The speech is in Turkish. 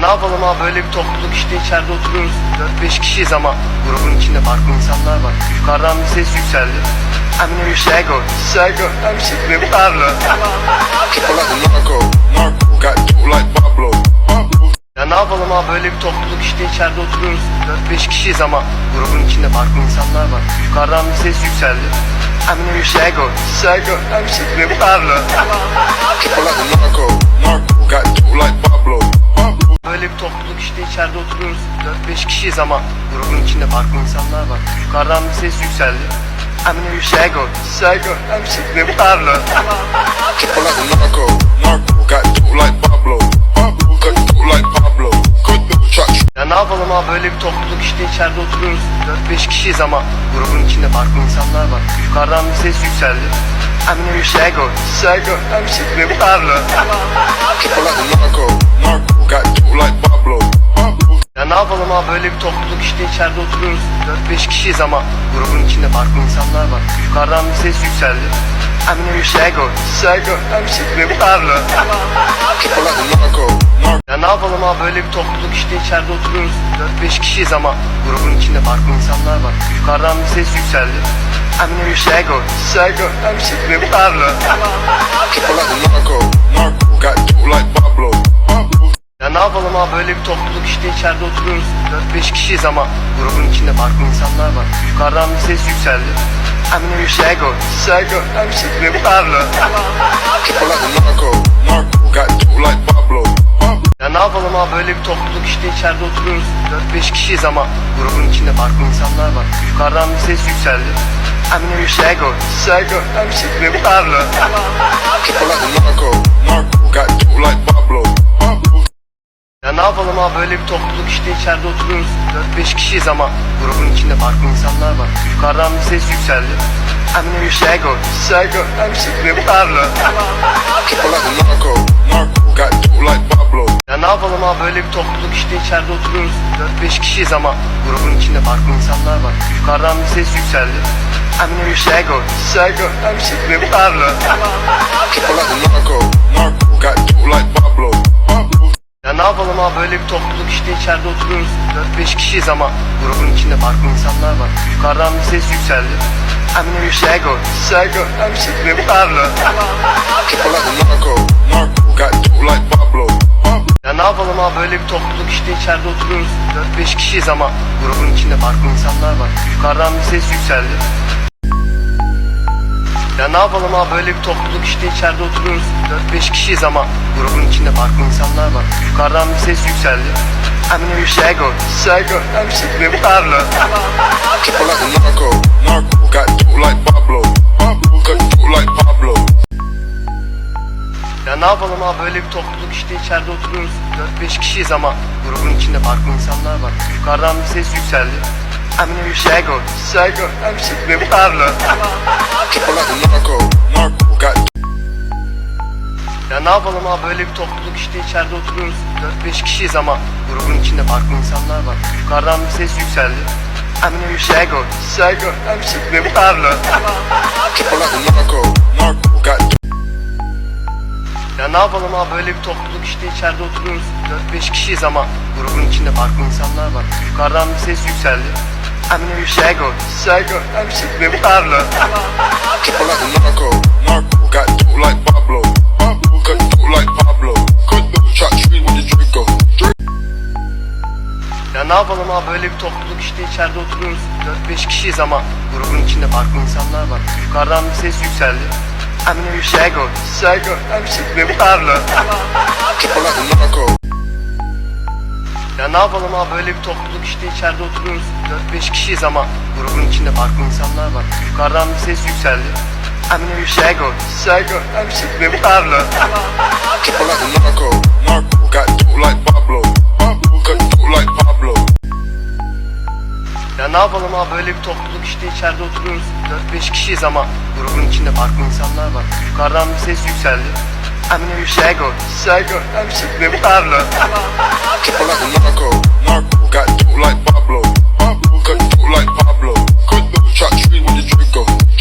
ne yapalım abi böyle bir topluluk işte içeride oturuyoruz. 4-5 kişiyiz ama grubun içinde farklı insanlar var. Yukarıdan bir ses yükseldi. I'm your Shago, Shago, I'm Shago, Pablo. Ya ne yapalım abi böyle bir topluluk işte içeride oturuyoruz. 4-5 kişiyiz ama grubun içinde farklı insanlar var. Yukarıdan bir ses yükseldi. I'm your Shago, Shago, I'm Shago, Pablo. 4-5 kişiyiz ama grubun içinde farklı insanlar var. Yukarıdan bir ses yükseldi. I'm your Shago, Shago, I'm Shago, Pablo. Triple like narco, narco. Got like Pablo, Pablo. Got like Pablo. Cut the track. Ya ne yapalım abi böyle bir topluluk işte içeride oturuyoruz. 4-5 kişiyiz ama grubun içinde farklı insanlar var. Yukarıdan bir ses yükseldi. I'm your Shago, Shago, I'm Shago, Pablo. Triple like narco, narco. Got dope like Pablo, Pablo. Ya ne yapalım abi böyle bir topluluk işte içeride oturuyoruz. 4-5 kişiyiz ama grubun içinde farklı insanlar var. Yukarıdan bir ses yükseldi. I'm your Shago, Shago, I'm Shago, Pablo. Ya ne yapalım abi böyle bir topluluk işte içeride oturuyoruz. 4-5 kişiyiz ama grubun içinde farklı insanlar var. Yukarıdan bir ses yükseldi. I'm your Shago, Shago, I'm Shago, Pablo. A narco, narco. Got like Pablo. Ya ne yapalım abi böyle bir topluluk işte içeride oturuyoruz. 4-5 kişiyiz ama grubun içinde farklı insanlar var. Yukarıdan bir ses yükseldi. I'm Shago, Shago, I'm Shago, Pablo. Ya ne yapalım abi böyle bir topluluk işte içeride oturuyoruz. 4-5 kişiyiz ama grubun içinde farklı insanlar var. Yukarıdan bir ses yükseldi. I'm Shago, Shago, I'm Shago, Pablo. Yapalım abi böyle bir topluluk işte içeride oturuyoruz. 4-5 kişiyiz ama grubun içinde farklı insanlar var. Yukarıdan bir ses yükseldi. I'm your Shago, Shago, I'm Shago, Pablo. Ya ne yapalım abi böyle bir topluluk işte içeride oturuyoruz. 4-5 kişiyiz ama grubun içinde farklı insanlar var. Yukarıdan bir ses yükseldi. I'm your Shago, Shago, I'm Shago, Pablo. Abi böyle bir topluluk işte içeride oturuyoruz. 4-5 kişiyiz ama grubun içinde farklı insanlar var. Yukarıdan bir ses yükseldi. I'm your Shago, Shago, I'm Pablo, Pablo. Ya ne yapalım abi böyle bir topluluk işte içeride oturuyoruz. 4-5 kişiyiz ama grubun içinde farklı insanlar var. Yukarıdan bir ses yükseldi. Ya ne yapalım abi böyle bir topluluk işte içeride oturuyoruz. 4-5 kişiyiz ama grubun içinde farklı insanlar var. Yukarıdan bir ses yükseldi. I'm your Shago, Shago, I'm Shago, Pablo. Triple like a narco, narco. Got dope like Pablo, Pablo. Got dope like Pablo. Ya ne yapalım abi böyle bir topluluk işte içeride oturuyoruz. 4-5 kişiyiz ama grubun içinde farklı insanlar var. Yukarıdan bir ses yükseldi. I'm your Shago, Shago, I'm Shago, Pablo. Ya ne yapalım abi böyle bir topluluk işte içeride oturuyoruz. 4-5 kişiyiz ama grubun içinde farklı insanlar var. Yukarıdan bir ses yükseldi. I'm your Shago, Shago, I'm Pablo. Ya ne yapalım abi böyle bir topluluk işte içeride oturuyoruz. 4-5 kişiyiz ama grubun içinde farklı insanlar var. Yukarıdan bir ses yükseldi. I'm your Shago, Shago, I'm Shago, Pablo. triple like a narco, narco. Got dope like Pablo, Pablo. Got dope like Pablo. Cut the track street with the Draco. Ya ne yapalım abi böyle bir topluluk işte içeride oturuyoruz. 4-5 kişiyiz ama grubun içinde farklı insanlar var. Yukarıdan bir ses yükseldi. I'm your Shago, Shago, I'm Shago, Pablo. Triple like a narco, Ya ne yapalım abi böyle bir topluluk işte içeride oturuyoruz. 4-5 kişiyiz ama grubun içinde farklı insanlar var. Yukarıdan bir ses yükseldi. I'm Shago, Shago, I'm Shago, Pablo. Ya ne yapalım abi böyle bir topluluk işte içeride oturuyoruz. 4-5 kişiyiz ama grubun içinde farklı insanlar var. Yukarıdan bir ses yükseldi. Your Shago, Shago, I'm Pablo. Triple like a narco, narco. Got